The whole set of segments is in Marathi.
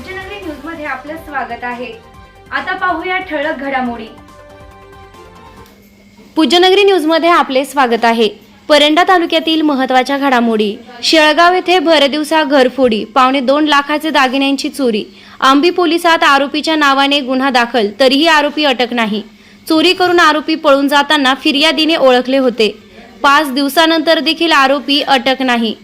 पूज्यनगरी न्यूजमध्ये आपलं स्वागत आहे. आता पाहूया ठळक घडामोडी. पूज्यनगरी न्यूजमध्ये आपले स्वागत आहे. परंडा तालुक्यातील महत्त्वाच्या घडामोडी. शेळगाव येथे भरदिवसा घरफोडी पावणे दोन लाखाचे दागिन्यांची चोरी. आंबी पोलिसात आरोपीच्या नावाने गुन्हा दाखल तरीही आरोपी अटक नाही. चोरी करून आरोपी पळून जाताना फिर्यादीने ओळखले होते. पाच दिवसानंतर देखील आरोपी अटक नाही.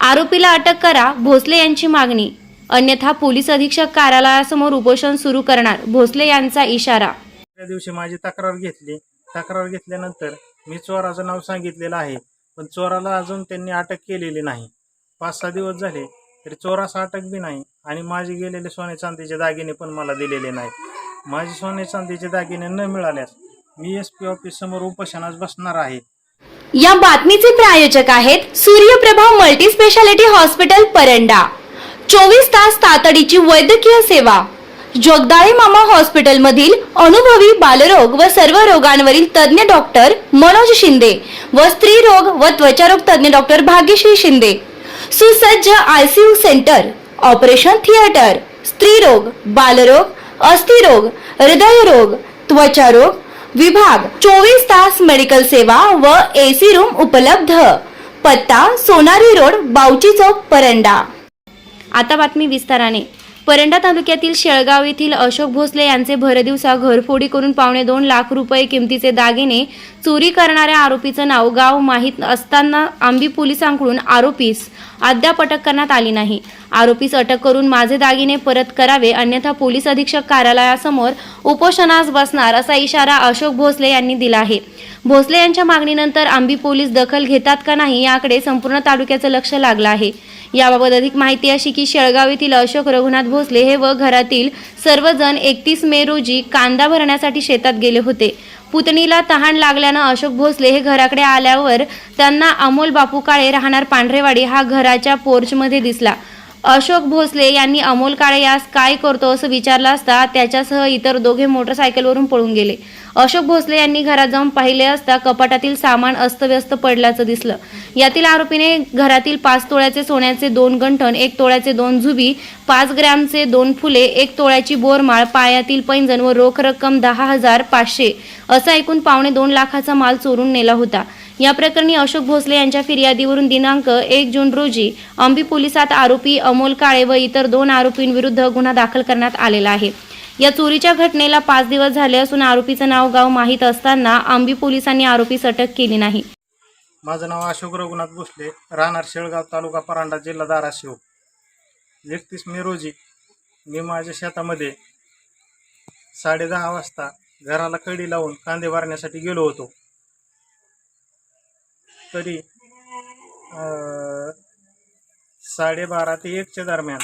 आरोपीला अटक करा भोसले यांची मागणी. अन्यथा पोलीस अधीक्षक कार्यालयासमोर उपोषण सुरू करणार भोसले यांचा इशारा. त्या दिवशी माझी तक्रार घेतली. तक्रार घेतल्यानंतर मी चोराचं नाव सांगितलेलं आहे पण चोराला अजून त्यांनी अटक केलेली नाही. पाच सहा दिवस झाले तरी चोरास अटक बी नाही आणि माझे गेलेले सोने चांदीचे दागिने पण मला दिलेले नाहीत. माझे सोने चांदीचे दागिने न मिळाल्यास मी एस पी ऑफिस समोर उपोषणास बसणार आहे. या बातमीचे प्रायोजक आहेत Suryaprabha multi speciality hospital Paranda. चोवीस तास तातडीची वैद्यकीय सेवा. जगदाळे मामा हॉस्पिटल मधील अनुभवी बालरोग व सर्व रोगांवरील तज्ञ डॉक्टर मनोज शिंदे व स्त्री रोग व त्वचारोग तज्ञ डॉक्टर भाग्यश्री शिंदे. सुसज्ज आयसीयू सेंटर ऑपरेशन थिएटर स्त्रीरोग बालरोग अस्थिरोग हृदयरोग त्वचारोग विभाग चोवीस तास मेडिकल सेवा व एसी रूम उपलब्ध. पत्ता सोनारी रोड बावची चौक परंडा. आता बातमी विस्ताराने. परंडा तालुक्यातील शेळगाव येथील अशोक भोसले यांचे भरदिवसा घरफोडी करून पावणे दोन लाख रुपये किमतीचे दागिने चोरी करणाऱ्या आरोपीचं नाव गाव माहीत असताना आंबी पोलिसांकडून आरोपीस अद्याप अटक करण्यात आली नाही. आरोपीस अटक करून माझे दागिने परत करावे अन्यथा पोलीस अधीक्षक कार्यालयासमोर उपोषणास बसणार असा इशारा अशोक भोसले यांनी दिला आहे. भोसले यांच्या मागणीनंतर आंबी पोलीस दखल घेतात का नाही याकडे संपूर्ण तालुक्याचं लक्ष लागलं आहे. याबाबत अधिक माहिती अशी की शेळगाव येथील अशोक रघुनाथ भोसले हे व घरातील सर्वजण एकतीस मे रोजी कांदा भरण्यासाठी शेतात गेले होते. पुतणीला तहान लागल्यानं अशोक भोसले हे घराकडे आल्यावर त्यांना अमोल बापू काळे राहणार पांढरेवाडी हा घराच्या पोर्चमध्ये दिसला. अशोक भोसले यांनी अमोल काळे यास काय करतो असं विचारलं असता त्याच्यासह इतर दोघे मोटरसायकलवरून पळून गेले. अशोक भोसले यांनी घरात जाऊन पाहिले असता कपाटातील सामान अस्तव्यस्त पडल्याचं दिसलं. यातील आरोपीने घरातील पाच तोळ्याचे सोन्याचे दोन गंठण एक तोळ्याचे दोन झुबी पाच ग्रॅमचे दोन फुले एक तोळ्याची बोरमाळ पायातील पैंजण व रोख रक्कम दहा हजार पाचशे असं ऐकून पावणे दोन लाखाचा माल चोरून नेला होता. या प्रकरणी अशोक भोसले यांच्या फिर्यादीवरून दिनांक एक जून रोजी अंबी पोलिसात आरोपी अमोल काळे व इतर दोन आरोपींविरुद्ध गुन्हा दाखल करण्यात आलेला आहे. या चोरीच्या घटनेला पाच दिवस झाले असून आरोपीचं नाव गाव माहीत असताना आंबी पोलिसांनी आरोपीस अटक केली नाही. माझं नाव अशोक रघुनाथ भोसले राहणार शेळगाव तालुका परांडा जिल्हा धाराशिव. एकतीस मे रोजी मी माझ्या शेतामध्ये साडेदहा वाजता घराला कडी लावून कांदे भरण्यासाठी गेलो होतो. तरी साडेबारा ते एकच्या दरम्यान.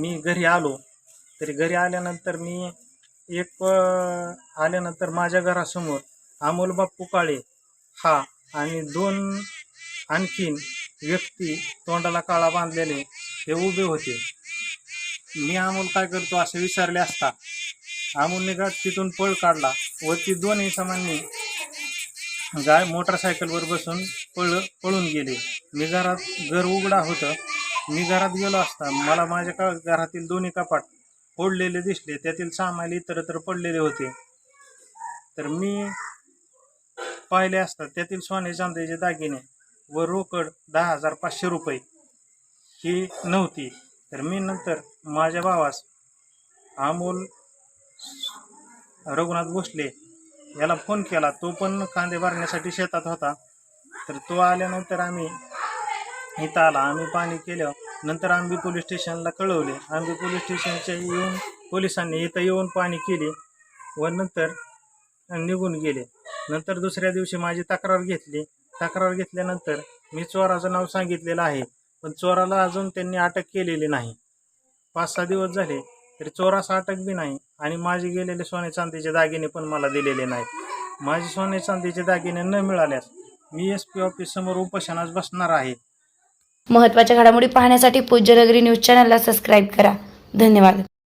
मी घरी आलो. तरी घरी आल्यानंतर मी एक आल्यानंतर माझ्या घरासमोर अमोल बाप्पू काळे हा आणि दोन आणखीन व्यक्ती तोंडाला काळा बांधलेले हे उभे होते. मी अमोल काय करतो असे विचारले असता. अमोलने गा तिथून पळ काढला. व ती दोन्ही समांनी गाय मोटरसायकलवर बसून पळ पळून गेले. मी घरात घर उघडा होतं. मी घरात गेलो असता मला माझ्या का घरातील दोन्ही कपाट फोडलेले दिसले. त्यातील सामान इतरत्र पडलेले होते. तर मी पाहिले असता त्यातील सोने चांदीचे दागिने व रोकड दहा हजार पाचशे रुपये. ही नव्हती. तर मी नंतर माझ्या भावास अमोल रघुनाथ भोसले याला फोन केला. तो पण कांदे भरण्यासाठी शेतात होता. तर तो आल्यानंतर आम्ही इथं आला. आम्ही पाणी केलं. नंतर आंबी पोलीस स्टेशनला कळवले. आंबी पोलीस स्टेशनच्या येऊन पोलिसांनी इथं येऊन पाणी केले व नंतर निघून गेले. नंतर दुसऱ्या दिवशी माझी तक्रार घेतली. तक्रार घेतल्यानंतर मी चोराचं नाव सांगितलेलं आहे. पण चोराला अजून त्यांनी अटक केलेली नाही. पाच सहा दिवस झाले. तरी चोरास अटक बी नाही. आणि माझे गेलेले सोने चांदीचे दागिने पण मला दिलेले नाहीत. माझे सोने चांदीचे दागिने न मिळाल्यास मी एस पी ऑफिस समोर उपोषणास बसणार आहे. महत्त्वाच्या घडामोडी पाहण्यासाठी पूज्यनगरी न्यूज चॅनलला सबस्क्राईब करा. धन्यवाद.